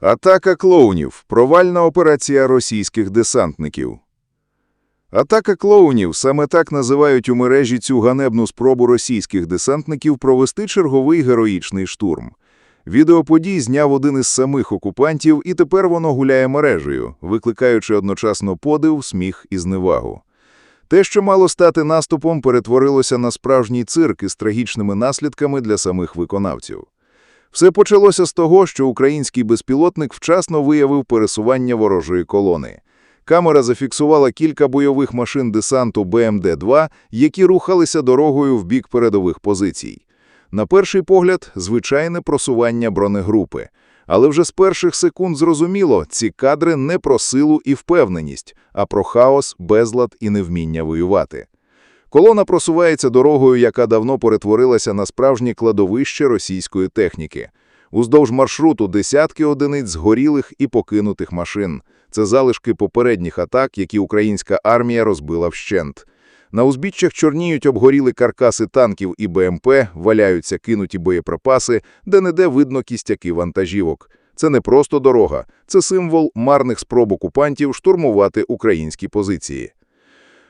Атака клоунів. Провальна операція російських десантників. Атака клоунів – саме так називають у мережі цю ганебну спробу російських десантників провести черговий героїчний штурм. Відео подій зняв один із самих окупантів, і тепер воно гуляє мережею, викликаючи одночасно подив, сміх і зневагу. Те, що мало стати наступом, перетворилося на справжній цирк із трагічними наслідками для самих виконавців. Все почалося з того, що український безпілотник вчасно виявив пересування ворожої колони. Камера зафіксувала кілька бойових машин десанту БМД-2, які рухалися дорогою в бік передових позицій. На перший погляд, звичайне просування бронегрупи. Але вже з перших секунд зрозуміло, ці кадри не про силу і впевненість, а про хаос, безлад і невміння воювати. Колона просувається дорогою, яка давно перетворилася на справжнє кладовище російської техніки. Уздовж маршруту десятки одиниць згорілих і покинутих машин. Це залишки попередніх атак, які українська армія розбила вщент. На узбіччях чорніють обгоріли каркаси танків і БМП, валяються кинуті боєприпаси, де-не-де видно кістяки вантажівок. Це не просто дорога, це символ марних спроб окупантів штурмувати українські позиції.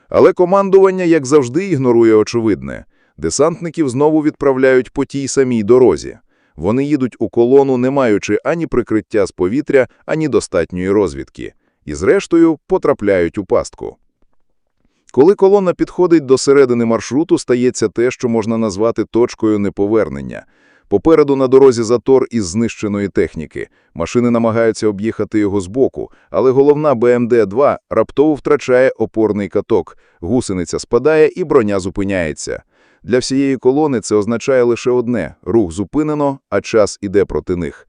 Але командування, як завжди, ігнорує очевидне. Десантників знову відправляють по тій самій дорозі. Вони їдуть у колону, не маючи ані прикриття з повітря, ані достатньої розвідки. І зрештою потрапляють у пастку. Коли колона підходить до середини маршруту, стається те, що можна назвати точкою неповернення. Попереду на дорозі затор із знищеної техніки. Машини намагаються об'їхати його збоку, але головна БМД-2 раптово втрачає опорний каток, гусениця спадає і броня зупиняється. Для всієї колони це означає лише одне – рух зупинено, а час іде проти них.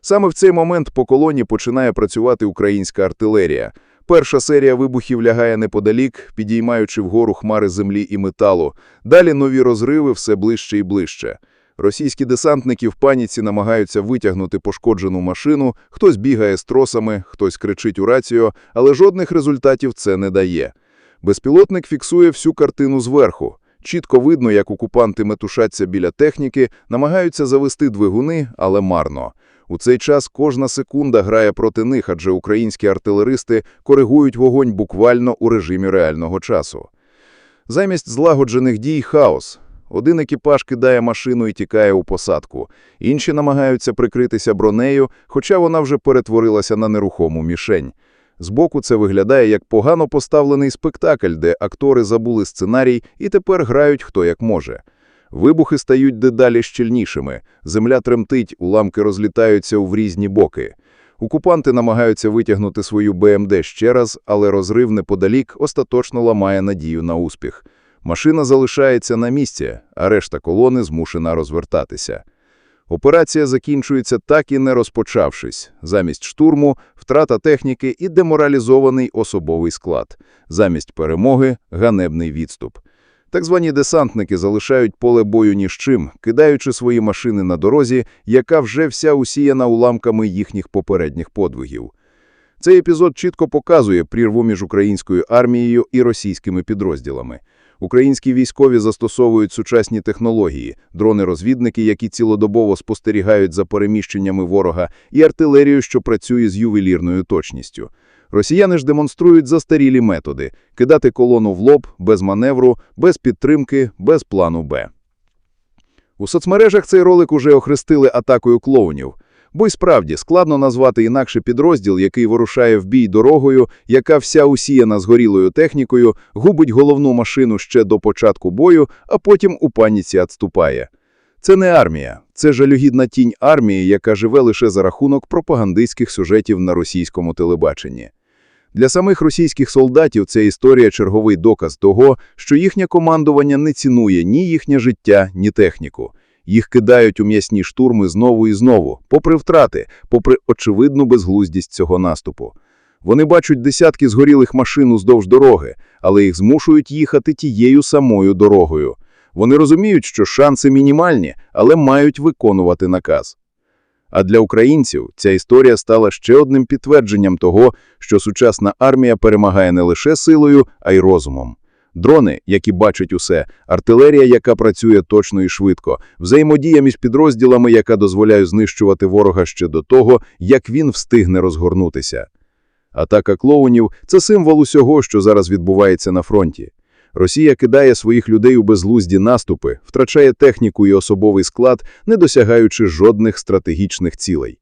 Саме в цей момент по колоні починає працювати українська артилерія. Перша серія вибухів лягає неподалік, підіймаючи вгору хмари землі і металу. Далі нові розриви все ближче і ближче. Російські десантники в паніці намагаються витягнути пошкоджену машину, хтось бігає з тросами, хтось кричить у рацію, але жодних результатів це не дає. Безпілотник фіксує всю картину зверху. Чітко видно, як окупанти метушаться біля техніки, намагаються завести двигуни, але марно. У цей час кожна секунда грає проти них, адже українські артилеристи коригують вогонь буквально у режимі реального часу. Замість злагоджених дій – хаос. Один екіпаж кидає машину і тікає у посадку, інші намагаються прикритися бронею, хоча вона вже перетворилася на нерухому мішень. Збоку це виглядає як погано поставлений спектакль, де актори забули сценарій і тепер грають хто як може. Вибухи стають дедалі щільнішими, земля тремтить, уламки розлітаються в різні боки. Окупанти намагаються витягнути свою БМД ще раз, але розрив неподалік остаточно ламає надію на успіх. Машина залишається на місці, а решта колони змушена розвертатися. Операція закінчується так і не розпочавшись. Замість штурму – втрата техніки і деморалізований особовий склад. Замість перемоги – ганебний відступ. Так звані десантники залишають поле бою ні з чим, кидаючи свої машини на дорозі, яка вже вся усіяна уламками їхніх попередніх подвигів. Цей епізод чітко показує прірву між українською армією і російськими підрозділами. Українські військові застосовують сучасні технології, дрони-розвідники, які цілодобово спостерігають за переміщеннями ворога, і артилерію, що працює з ювелірною точністю. Росіяни ж демонструють застарілі методи – кидати колону в лоб, без маневру, без підтримки, без плану «Б». У соцмережах цей ролик уже охрестили атакою клоунів. Бо й справді складно назвати інакше підрозділ, який вирушає в бій дорогою, яка вся усіяна згорілою технікою, губить головну машину ще до початку бою, а потім у паніці відступає. Це не армія, це жалюгідна тінь армії, яка живе лише за рахунок пропагандистських сюжетів на російському телебаченні. Для самих російських солдатів ця історія – черговий доказ того, що їхнє командування не цінує ні їхнє життя, ні техніку. Їх кидають у м'ясні штурми знову і знову, попри втрати, попри очевидну безглуздість цього наступу. Вони бачать десятки згорілих машин уздовж дороги, але їх змушують їхати тією самою дорогою. Вони розуміють, що шанси мінімальні, але мають виконувати наказ. А для українців ця історія стала ще одним підтвердженням того, що сучасна армія перемагає не лише силою, а й розумом. Дрони, які бачать усе, артилерія, яка працює точно і швидко, взаємодія між підрозділами, яка дозволяє знищувати ворога ще до того, як він встигне розгорнутися. Атака клоунів – це символ усього, що зараз відбувається на фронті. Росія кидає своїх людей у безглузді наступи, втрачає техніку і особовий склад, не досягаючи жодних стратегічних цілей.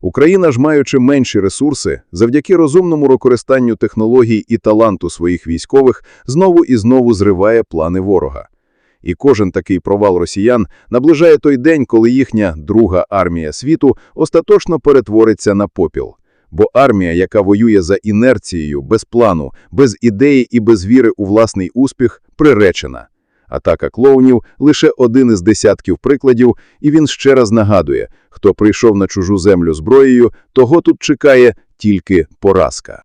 Україна ж, маючи менші ресурси, завдяки розумному використанню технологій і таланту своїх військових, знову і знову зриває плани ворога. І кожен такий провал росіян наближає той день, коли їхня друга армія світу остаточно перетвориться на попіл. Бо армія, яка воює за інерцією, без плану, без ідеї і без віри у власний успіх, приречена. Атака клоунів – лише один із десятків прикладів, і він ще раз нагадує, хто прийшов на чужу землю зброєю, того тут чекає тільки поразка.